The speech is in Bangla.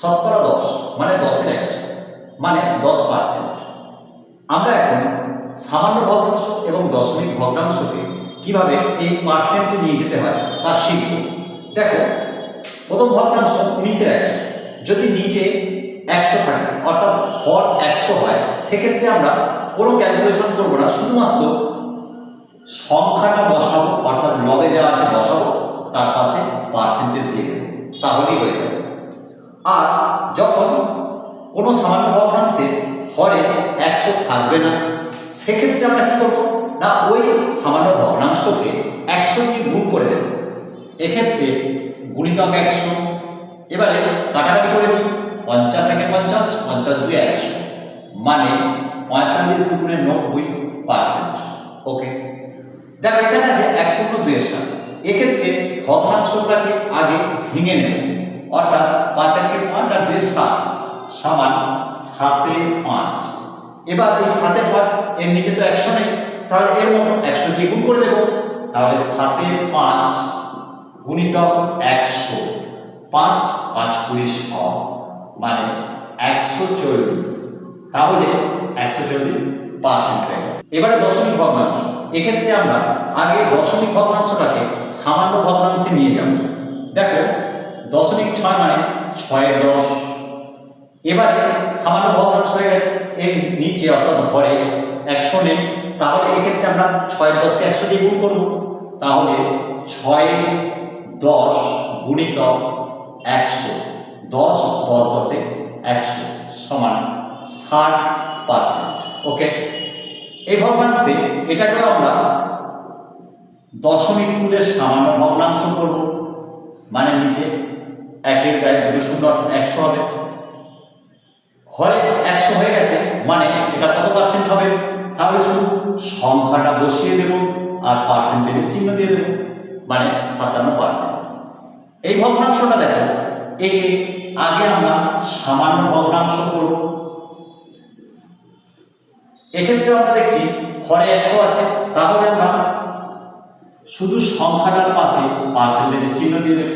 শতকরা দশ মানে দশের একশো মানে দশ পার্সেন্ট আমরা এখন সামান্য ভগ্নাংশ এবং দশমিক ভগ্নাংশকে কীভাবে এই পার্সেন্টে নিয়ে যেতে হয় তা শিখব। দেখো, প্রথম ভগ্নাংশ উনিশের একশো। যদি নিচে একশো থাকে, অর্থাৎ হর একশো হয়, সেক্ষেত্রে আমরা কোনো ক্যালকুলেশন করব না, শুধুমাত্র সংখ্যাটা বসাবো, অর্থাৎ লবে যা আছে বসাবো, তার পাশে পার্সেন্টেজ দিয়ে দেবো। তাহলেই হয়ে যাবে। আর যখন কোনো সামান্য ভগ্নাংশে হরে একশো থাকবে না, সেক্ষেত্রে আমরা কি করব? না, ওই সামান্য ভগ্নাংশকে একশো দিয়ে গুণ করে দেব। এক্ষেত্রে গুণিতক একশো। এবারে কাটাকাটি করে দিই। পঞ্চাশ একে পঞ্চাশ পঞ্চাশ দুই একশো। মানে পঁয়তাল্লিশ দুগুণে নব্বই পার্সেন্ট। ওকে। দেখো, এখানে আছে এক পূর্ণ দুইয়ের সাত এক্ষেত্রে ভগ্নাংশটাকে আগে ভেঙে নেব। অর্থাৎ পাঁচ একে পাঁচ আর দুইয়ের সাত সমান সাতে পাঁচ। এবার এই সাতে পাঁচ এর নিচে তো একশো নেই, তাহলে এর মতো একশো দিয়ে গুণ করে দেবো। তাহলে সাতে পাঁচ গুণিতক একশো, পাঁচ পাঁচ কুড়ি শ মানে একশো চল্লিশ। তাহলে একশো চল্লিশ পার্সেন্ট হয়ে গেল। এবারে দশমিক ভগ্নাংশ। এক্ষেত্রে আমরা আগে দশমিক ভগ্নাংশটাকে সামান্য ভগ্নাংশে নিয়ে যাব। দেখো দশমিক ছয় মানে ছয়ের দশ এবারে সামান্য ভগ্নাংশ হয়ে গেছে, এর নিচে অর্থাৎ ঘরে একশো নেই। তাহলে এক্ষেত্রে আমরা ছয় দশকে একশো দিয়ে গুণ করব। তাহলে ছয় দশ গুণিত একশো। দশ দশ দশে একশো সমান ষাট পার্সেন্ট। ওকে? এই ভগ্নাংশে এটাকেও আমরা দশমিক তুলে সামান্য ভগ্নাংশ করব। মানে নিচে একের গায়ে দুটো শূন্য অর্থাৎ একশো হবে। হরে একশো হয়ে গেছে মানে এটা কত পার্সেন্ট হবে? তাহলে শুধু সংখ্যাটা বসিয়ে দেব আর পার্সেন্টেজের চিহ্ন দিয়ে দেবো মানে সাতান্ন পার্সেন্ট এই ভগ্নাংশটা দেখো, একে আগে আমরা সামান্য ভগ্নাংশ করব। এক্ষেত্রে আমরা দেখছি হরে একশো আছে, তাহলে আমরা শুধু সংখ্যাটার পাশে পার্সেন্টেজের চিহ্ন দিয়ে দেব।